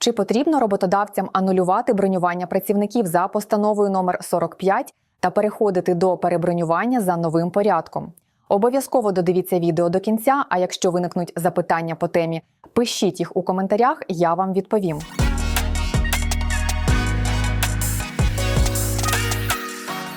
Чи потрібно роботодавцям анулювати бронювання працівників за постановою номер 45 та переходити до перебронювання за новим порядком? Обов'язково додивіться відео до кінця. А якщо виникнуть запитання по темі, пишіть їх у коментарях, я вам відповім.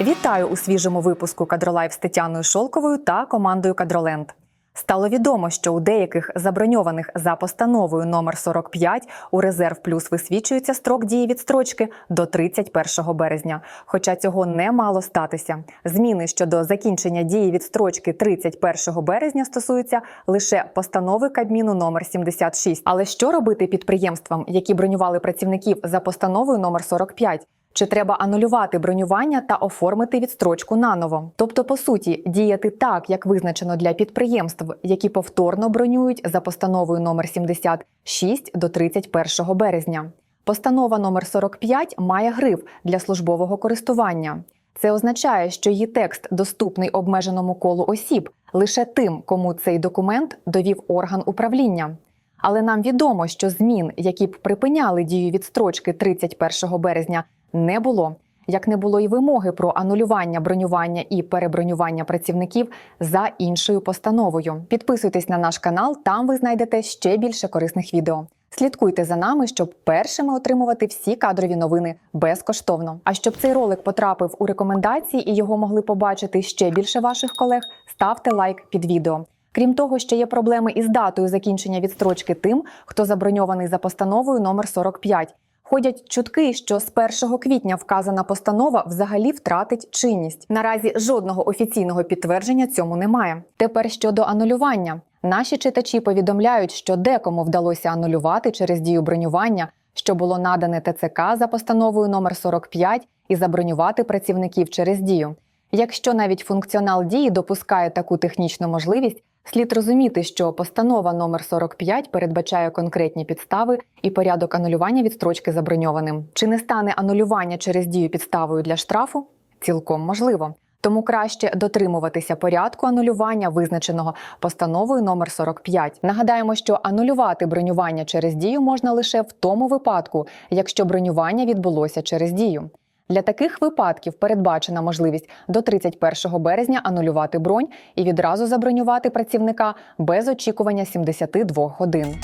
Вітаю у свіжому випуску Кадролайв з Тетяною Шолковою та командою Кадроленд. Стало відомо, що у деяких заброньованих за постановою номер 45 у резерв плюс висвічується строк дії відстрочки до 31 березня. Хоча цього не мало статися. Зміни щодо закінчення дії відстрочки 31 березня стосуються лише постанови Кабміну номер 76. Але що робити підприємствам, які бронювали працівників за постановою номер 45? Чи треба анулювати бронювання та оформити відстрочку наново? Тобто, по суті, діяти так, як визначено для підприємств, які повторно бронюють за постановою номер 76 до 31 березня. Постанова номер 45 має гриф для службового користування. Це означає, що її текст доступний обмеженому колу осіб лише тим, кому цей документ довів орган управління. Але нам відомо, що змін, які б припиняли дію відстрочки 31 березня, не було. Як не було й вимоги про анулювання бронювання і перебронювання працівників за іншою постановою. Підписуйтесь на наш канал, там ви знайдете ще більше корисних відео. Слідкуйте за нами, щоб першими отримувати всі кадрові новини безкоштовно. А щоб цей ролик потрапив у рекомендації і його могли побачити ще більше ваших колег, ставте лайк під відео. Крім того, ще є проблеми із датою закінчення відстрочки тим, хто заброньований за постановою номер 45. Ходять чутки, що з 1 квітня вказана постанова взагалі втратить чинність. Наразі жодного офіційного підтвердження цьому немає. Тепер щодо анулювання, наші читачі повідомляють, що декому вдалося анулювати через дію бронювання, що було надане ТЦК за постановою номер 45 і забронювати працівників через дію. Якщо навіть функціонал дії допускає таку технічну можливість, слід розуміти, що постанова номер 45 передбачає конкретні підстави і порядок анулювання відстрочки заброньованим. Чи не стане анулювання через дію підставою для штрафу? Цілком можливо. Тому краще дотримуватися порядку анулювання, визначеного постановою номер 45. Нагадаємо, що анулювати бронювання через дію можна лише в тому випадку, якщо бронювання відбулося через дію. Для таких випадків передбачена можливість до 31 березня анулювати бронь і відразу забронювати працівника без очікування 72 годин.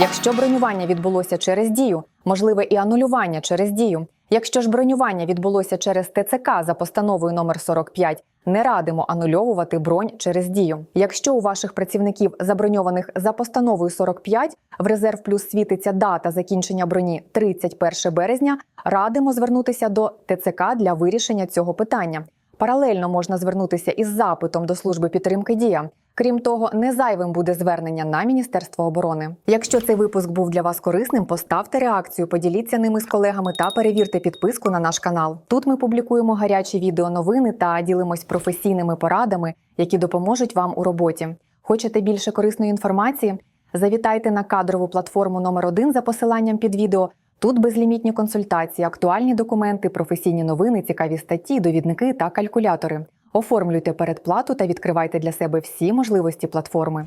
Якщо бронювання відбулося через дію, можливе і анулювання через дію. Якщо ж бронювання відбулося через ТЦК за постановою номер 45, не радимо анульовувати бронь через дію. Якщо у ваших працівників, заброньованих за постановою 45, в резерв плюс світиться дата закінчення броні 31 березня, радимо звернутися до ТЦК для вирішення цього питання. Паралельно можна звернутися із запитом до служби підтримки дія. Крім того, не зайвим буде звернення на Міністерство оборони. Якщо цей випуск був для вас корисним, поставте реакцію, поділіться ними з колегами та перевірте підписку на наш канал. Тут ми публікуємо гарячі відео новини та ділимось професійними порадами, які допоможуть вам у роботі. Хочете більше корисної інформації? Завітайте на кадрову платформу номер 1 за посиланням під відео. Тут безлімітні консультації, актуальні документи, професійні новини, цікаві статті, довідники та калькулятори. Оформлюйте передплату та відкривайте для себе всі можливості платформи.